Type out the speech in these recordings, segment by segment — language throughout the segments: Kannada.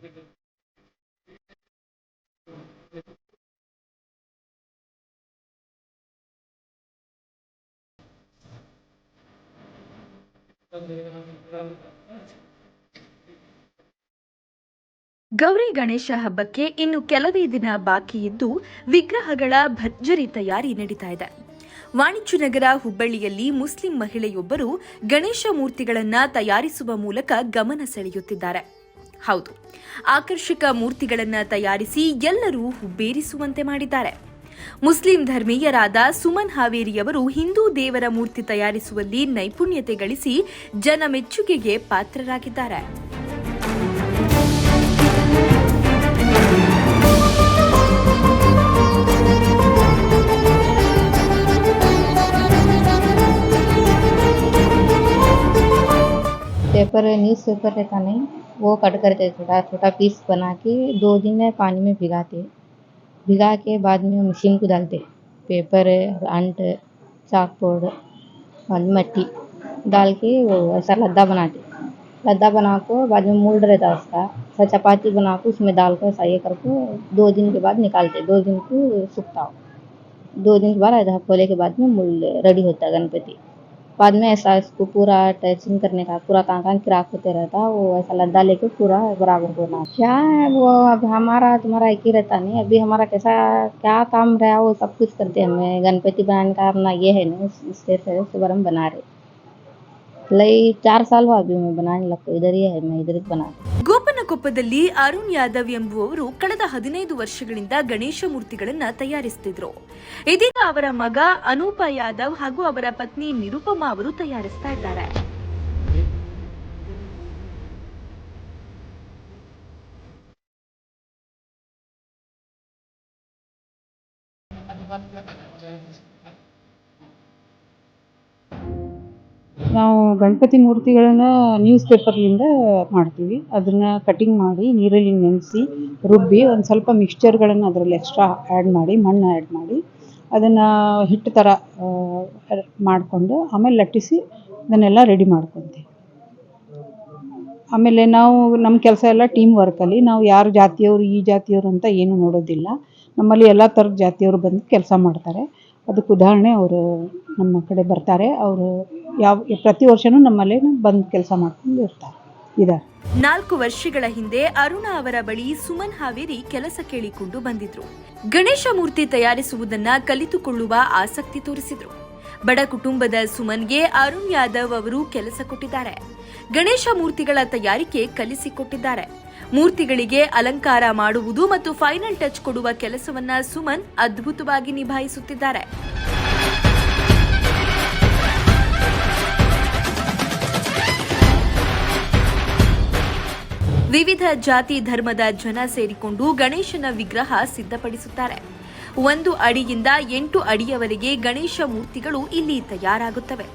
ಗೌರಿ ಗಣೇಶ ಹಬ್ಬಕ್ಕೆ ಇನ್ನು ಕೆಲವೇ ದಿನ ಬಾಕಿ ಇದ್ದು ವಿಗ್ರಹಗಳ ಭರ್ಜರಿ ತಯಾರಿ ನಡೀತಾ ಇದೆ. ವಾಣಿಜ್ಯ ನಗರ ಹುಬ್ಬಳ್ಳಿಯಲ್ಲಿ ಮುಸ್ಲಿಂ ಮಹಿಳೆಯೊಬ್ಬರು ಗಣೇಶ ಮೂರ್ತಿಗಳನ್ನು ತಯಾರಿಸುವ ಮೂಲಕ ಗಮನ ಸೆಳೆಯುತ್ತಿದ್ದಾರೆ. ಹೌದು. ಆಕರ್ಷಕ ಮೂರ್ತಿಗಳನ್ನು ತಯಾರಿಸಿ ಎಲ್ಲರೂ ಹುಬ್ಬೇರಿಸುವಂತೆ ಮಾಡಿದ್ದಾರೆ. ಮುಸ್ಲಿಂ ಧರ್ಮೀಯರಾದ ಸುಮನ್ ಹಾವೇರಿಯವರು ಹಿಂದೂ ದೇವರ ಮೂರ್ತಿ ತಯಾರಿಸುವಲ್ಲಿ ನೈಪುಣ್ಯತೆ ಗಳಿಸಿ ಜನ ಮೆಚ್ಚುಗೆಗೆ ಪಾತ್ರರಾಗಿದ್ದಾರೆ. ಪೇಪರ್, ನ್ಯೂಸ್ ಪೇಪರ್ ತಾನೇ? वो कट करते छोटा छोटा पीस बना के दो दिन में पानी में भिगाते भिगा के बाद में मशीन को डालते पेपर अंट चाक बोर्ड और मट्टी डाल के वो ऐसा लद्दा बनाते लद्दा बना को बाद में मोल्ड रहता उसका। ऐसा चपाती बना को उसमें डाल कर ऐसा ये करके दो दिन के बाद निकालते दो दिन को सूखता हो। दो दिन के बाद आधा खोले के बाद में मोल्ड रेडी होता है गणपति। बाद में ऐसा इसको पूरा टचिंग करने का, पूरा कहाँ क्राक होते रहता, वो ऐसा लद्दा लेके पूरा बराबर होना। क्या है वो, अब हमारा, तुम्हारा एक ही रहता नहीं, अभी हमारा कैसा, क्या काम रहा, वो सब कुछ करते हैं हमें। गणपति बनाने का अपना ये है ना इससे सुबर हम बना रहे। चार साल हुआ अभी मैं बनाने लगता इधर ही है, मैं इधर ही बना रही ಗೋಪನಕೊಪ್ಪದಲ್ಲಿ ಅರುಣ್ ಯಾದವ್ ಎಂಬುವವರು ಕಳೆದ ಹದಿನೈದು ವರ್ಷಗಳಿಂದ ಗಣೇಶ ಮೂರ್ತಿಗಳನ್ನು ತಯಾರಿಸುತ್ತಿದ್ರು ಇದೀಗ ಅವರ ಮಗ ಅನೂಪ ಯಾದವ್ ಹಾಗೂ ಅವರ ಪತ್ನಿ ನಿರುಪಮಾ ಅವರು ತಯಾರಿಸ್ತಾ ಇದ್ದಾರೆ. ನಾವು ಗಣಪತಿ ಮೂರ್ತಿಗಳನ್ನ ನ್ಯೂಸ್ ಪೇಪರ್ಲಿಂದ ಮಾಡ್ತೀವಿ. ಅದನ್ನ ಕಟಿಂಗ್ ಮಾಡಿ, ನೀರಲ್ಲಿ ನೆನೆಸಿ, ರುಬ್ಬಿ, ಒಂದು ಸ್ವಲ್ಪ ಮಿಕ್ಸ್ಚರ್ಗಳನ್ನು ಅದರಲ್ಲಿ ಎಕ್ಸ್ಟ್ರಾ ಆ್ಯಡ್ ಮಾಡಿ, ಮಣ್ಣು ಆ್ಯಡ್ ಮಾಡಿ, ಅದನ್ನು ಹಿಟ್ಟು ಥರ ಮಾಡಿಕೊಂಡು, ಆಮೇಲೆ ಲಟ್ಟಿಸಿ ಅದನ್ನೆಲ್ಲ ರೆಡಿ ಮಾಡ್ಕೊತೀವಿ. ಆಮೇಲೆ ನಾವು ನಮ್ಮ ಕೆಲಸ ಎಲ್ಲ ಟೀಮ್ ವರ್ಕಲ್ಲಿ ನಾವು ಯಾರು ಜಾತಿಯವರು, ಈ ಜಾತಿಯವರು ಅಂತ ಏನು ನೋಡೋದಿಲ್ಲ. ನಮ್ಮಲ್ಲಿ ಎಲ್ಲ ಥರದ ಜಾತಿಯವರು ಬಂದು ಕೆಲಸ ಮಾಡ್ತಾರೆ. ಅದಕ್ಕೆ ಉದಾಹರಣೆ ಅವರು ನಮ್ಮ ಕಡೆ ಬರ್ತಾರೆ. ಅವರು ಯಾವ, ಪ್ರತಿ ವರ್ಷನೂ ನಮ್ಮಲ್ಲಿ ಬಂದು ಕೆಲಸ ಮಾಡ್ಕೊಂಡು ಇರ್ತಾರೆ. ಇದ್ದಾರೆ ನಾಲ್ಕು ವರ್ಷಗಳ ಹಿಂದೆ ಅರುಣ ಅವರ ಬಳಿ ಸುಮನ್ ಹಾವೇರಿ ಕೆಲಸ ಕೇಳಿಕೊಂಡು ಬಂದಿದ್ರು. ಗಣೇಶ ಮೂರ್ತಿ ತಯಾರಿಸುವುದನ್ನ ಕಲಿತುಕೊಳ್ಳುವ ಆಸಕ್ತಿ ತೋರಿಸಿದ್ರು. ಬಡ ಕುಟುಂಬದ ಸುಮನ್ಗೆ ಅರುಣ್ ಯಾದವ್ ಅವರು ಕೆಲಸ ಕೊಟ್ಟಿದ್ದಾರೆ. ಗಣೇಶ ಮೂರ್ತಿಗಳ ತಯಾರಿಕೆ ಕಲಿಸಿಕೊಟ್ಟಿದ್ದಾರೆ. ಮೂರ್ತಿಗಳಿಗೆ ಅಲಂಕಾರ ಮಾಡುವುದು ಮತ್ತು ಫೈನಲ್ ಟಚ್ ಕೊಡುವ ಕೆಲಸವನ್ನ ಸುಮನ್ ಅದ್ಭುತವಾಗಿ ನಿಭಾಯಿಸುತ್ತಿದ್ದಾರೆ. ವಿವಿಧ ಜಾತಿ ಧರ್ಮದ ಜನ ಸೇರಿಕೊಂಡು ಗಣೇಶನ ವಿಗ್ರಹ ಸಿದ್ಧಪಡಿಸುತ್ತಾರೆ. ಒಂದು ಅಡಿಯಿಂದ ಎಂಟು ಅಡಿಯವರೆಗೆ ಗಣೇಶ ಮೂರ್ತಿಗಳು ಇಲ್ಲಿ ತಯಾರಾಗುತ್ತವೆ.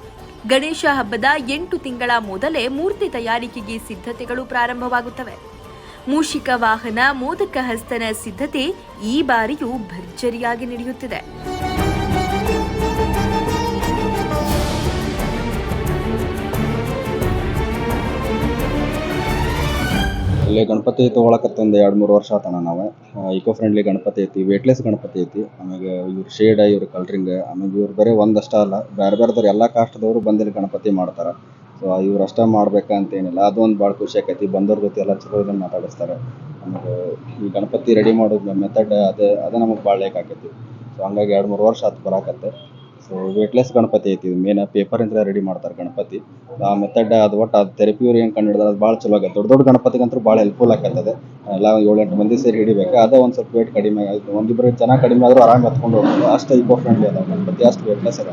ಗಣೇಶ ಹಬ್ಬದ ಎಂಟು ತಿಂಗಳ ಮೊದಲೇ ಮೂರ್ತಿ ತಯಾರಿಕೆಗೆ ಸಿದ್ಧತೆಗಳು ಪ್ರಾರಂಭವಾಗುತ್ತವೆ. ಮೂಷಿಕ ವಾಹನ ಮೋದಕ ಹಸ್ತನ ಸಿದ್ಧತೆ ಈ ಬಾರಿಯೂ ಭರ್ಜರಿಯಾಗಿ ನಡೆಯುತ್ತಿದೆ. ಇಲ್ಲಿ ಗಣಪತಿ ತೊಗೊಳಕತ್ತ ಒಂದು ಎರಡು ಮೂರು ವರ್ಷ ಆತನ ನಾವು. ಇಕೋ ಫ್ರೆಂಡ್ಲಿ ಗಣಪತಿ ಐತಿ ವೇಟ್ಲೆಸ್ ಗಣಪತಿ ಐತಿ ಆಮ್ಯಾಗ ಇವ್ರ ಶೇಡ್ ಇವ್ರ ಕಲ್ರಿಂಗ್ ಆಮ್ಯಾಗ ಇವ್ರು ಬರೀ ಒಂದಷ್ಟ ಅಲ್ಲ ಬೇರೆ ಬೇರೆದವ್ರು ಎಲ್ಲ ಕಾಸ್ಟ್ದವರು ಬಂದಿಲ್ಲಿ ಗಣಪತಿ ಮಾಡ್ತಾರೆ. ಸೊ ಇವ್ರು ಅಷ್ಟೇ ಮಾಡ್ಬೇಕಂತೇನಿಲ್ಲ. ಅದೊಂದು ಭಾಳ ಖುಷಿ ಆಕೈತಿ. ಬಂದವ್ರ ಜೊತೆ ಎಲ್ಲ ಚಲೋ ಇದನ್ನ ಮಾತಾಡಿಸ್ತಾರೆ. ಆಮೇಲೆ ಈ ಗಣಪತಿ ರೆಡಿ ಮಾಡೋದು ಮೆಥಡ್ ಅದೇ ಅದೇ ನಮಗೆ ಭಾಳ ಲೇಕ್ ಆಕೈತಿ. ಸೊ ಹಂಗಾಗಿ ಎರಡು ಮೂರು ವರ್ಷ ಆತು ಬರಾಕತ್ತೆ. ಸೊ ವೇಟ್ಲೆಸ್ ಗಣಪತಿ ಐತಿ ಇದು. ಮೇನ್ ಪೇಪರಿಂದ ರೆಡಿ ಮಾಡ್ತಾರೆ ಗಣಪತಿ. ಆ ಮೆಥಡ್ ಅದು ಒಟ್ಟು ಅದು ಥೆರಪಿ ಇವ್ರು ಏನು ಕಂಡು ಹಿಡಿದ್ರೆ, ಅದು ಭಾಳ ಚಲೋ ಆಗತ್ತೆ ದೊಡ್ಡ ದೊಡ್ಡ ಗಣಪತಿಗಂತೂ ಭಾಳ ಹೆಲ್ಪ್ಫುಲ್ ಆಗತ್ತದೆ ಎಲ್ಲ ಏಳೆಂಟು ಮಂದಿ ಸೇರಿ ಹಿಡಿಬೇಕು. ಅದೇ ಒಂದು ಸ್ವಲ್ಪ ವೇಟ್ ಕಡಿಮೆ ಆಯಿತು ಒಂದಿಬ್ಬರು ಜನ ಕಡಿಮೆ ಆದರೂ ಆರಾಮ್ ಎತ್ಕೊಂಡು ಹೋಗ್ಬೋದು. ಅಷ್ಟು ಇಕೋ ಫ್ರೆಂಡ್ಲಿ ಅದ ಗಣಪತಿ. ಅಷ್ಟು ವೇಟ್ಲೆಸ್ ಅದ.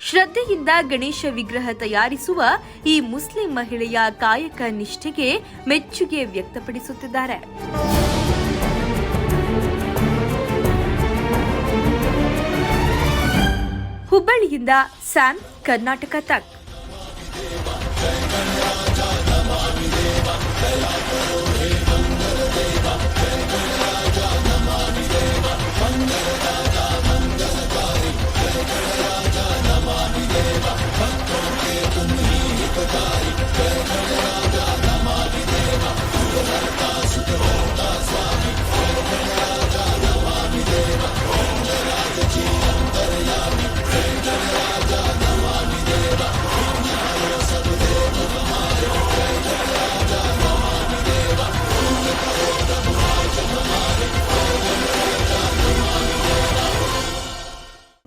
ಶ್ರದ್ಧೆಯಿಂದ ಗಣೇಶ ವಿಗ್ರಹ ತಯಾರಿಸುವ ಈ ಮುಸ್ಲಿಂ ಮಹಿಳೆಯ ಕಾಯಕ ನಿಷ್ಠೆಗೆ ಮೆಚ್ಚುಗೆ ವ್ಯಕ್ತಪಡಿಸುತ್ತಿದ್ದಾರೆ. ಹುಬ್ಬಳ್ಳಿಯಿಂದ ಸ್ಯಾಮ್ ಕರ್ನಾಟಕ ತಕ್.